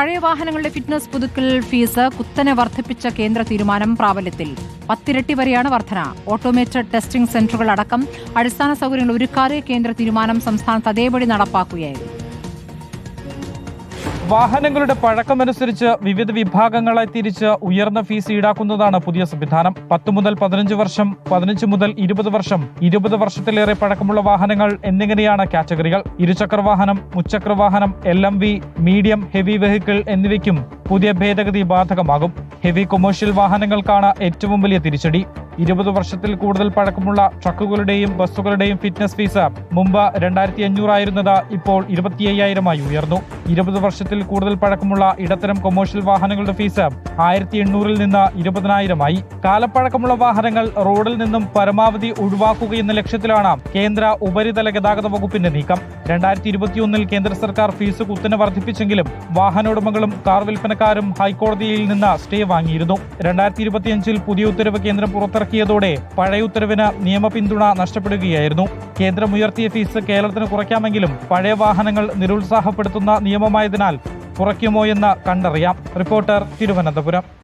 പഴയ വാഹനങ്ങളുടെ ഫിറ്റ്നസ് പുതുക്കൽ ഫീസ് കുത്തനെ വർദ്ധിപ്പിച്ച കേന്ദ്ര തീരുമാനം പ്രാബല്യത്തിൽ. പത്തിരട്ടി വരെയാണ് വർധന. ഓട്ടോമേറ്റഡ് ടെസ്റ്റിംഗ് സെന്ററുകൾ അടക്കം അടിസ്ഥാന സൗകര്യങ്ങൾ ഒരുക്കാതെ കേന്ദ്ര തീരുമാനം സംസ്ഥാനത്ത് അതേപടി നടപ്പാക്കുകയായിരുന്നു. വാഹനങ്ങളുടെ പഴക്കമനുസരിച്ച് വിവിധ വിഭാഗങ്ങളെ തിരിച്ച് ഉയർന്ന ഫീസ് ഈടാക്കുന്നതാണ് പുതിയ സംവിധാനം. പത്ത് മുതൽ പതിനഞ്ച് വർഷം പതിനഞ്ച് മുതൽ ഇരുപത് വർഷം ഇരുപത് വർഷത്തിലേറെ പഴക്കമുള്ള വാഹനങ്ങൾ എന്നിങ്ങനെയാണ് കാറ്റഗറികൾ. ഇരുചക്ര വാഹനം മുച്ചക്ര വാഹനം എൽ മീഡിയം ഹെവി വെഹിക്കിൾ എന്നിവയ്ക്കും പുതിയ ഭേദഗതി ബാധകമാകും. ഹെവി കൊമേഴ്ഷ്യൽ വാഹനങ്ങൾക്കാണ് ഏറ്റവും വലിയ തിരിച്ചടി. ഇരുപത് വർഷത്തിൽ കൂടുതൽ പഴക്കമുള്ള ട്രക്കുകളുടെയും ബസ്സുകളുടെയും ഫിറ്റ്നസ് ഫീസ് മുമ്പ് രണ്ടായിരത്തി അഞ്ഞൂറായിരുന്നത് ഇപ്പോൾ ഇരുപത്തി അയ്യായിരമായി ഉയർന്നു. ഇരുപത് വർഷത്തിൽ കൂടുതൽ പഴക്കമുള്ള ഇടത്തരം കൊമേഴ്ഷ്യൽ വാഹനങ്ങളുടെ ഫീസ് ആയിരത്തി എണ്ണൂറിൽ നിന്ന് ഇരുപതിനായിരമായി. കാലപ്പഴക്കമുള്ള വാഹനങ്ങൾ റോഡിൽ നിന്നും പരമാവധി ഒഴിവാക്കുക എന്ന ലക്ഷ്യത്തിലാണ് കേന്ദ്ര ഉപരിതല ഗതാഗത വകുപ്പിന്റെ നീക്കം. രണ്ടായിരത്തി ഇരുപത്തിയൊന്നിൽ കേന്ദ്ര സർക്കാർ ഫീസ് കുത്തനെ വർദ്ധിപ്പിച്ചെങ്കിലും വാഹന ഉടമകളും കാർ വിൽപ്പനക്കാരും ഹൈക്കോടതിയിൽ നിന്ന് സ്റ്റേ വാങ്ങിയിരുന്നു. രണ്ടായിരത്തി ഇരുപത്തിയഞ്ചിൽ പുതിയ ഉത്തരവ് കേന്ദ്രം പുറത്തിറക്കിയതോടെ പഴയ ഉത്തരവിന് നിയമ പിന്തുണ നഷ്ടപ്പെടുകയായിരുന്നു. കേന്ദ്രം ഉയർത്തിയ ഫീസ് കേരളത്തിന് കുറയ്ക്കാമെങ്കിലും പഴയ വാഹനങ്ങൾ നിരുത്സാഹപ്പെടുത്തുന്ന നിയമമായതിനാൽ കുറയ്ക്കുമോ എന്ന് കണ്ടറിയാം. റിപ്പോർട്ടർ തിരുവനന്തപുരം.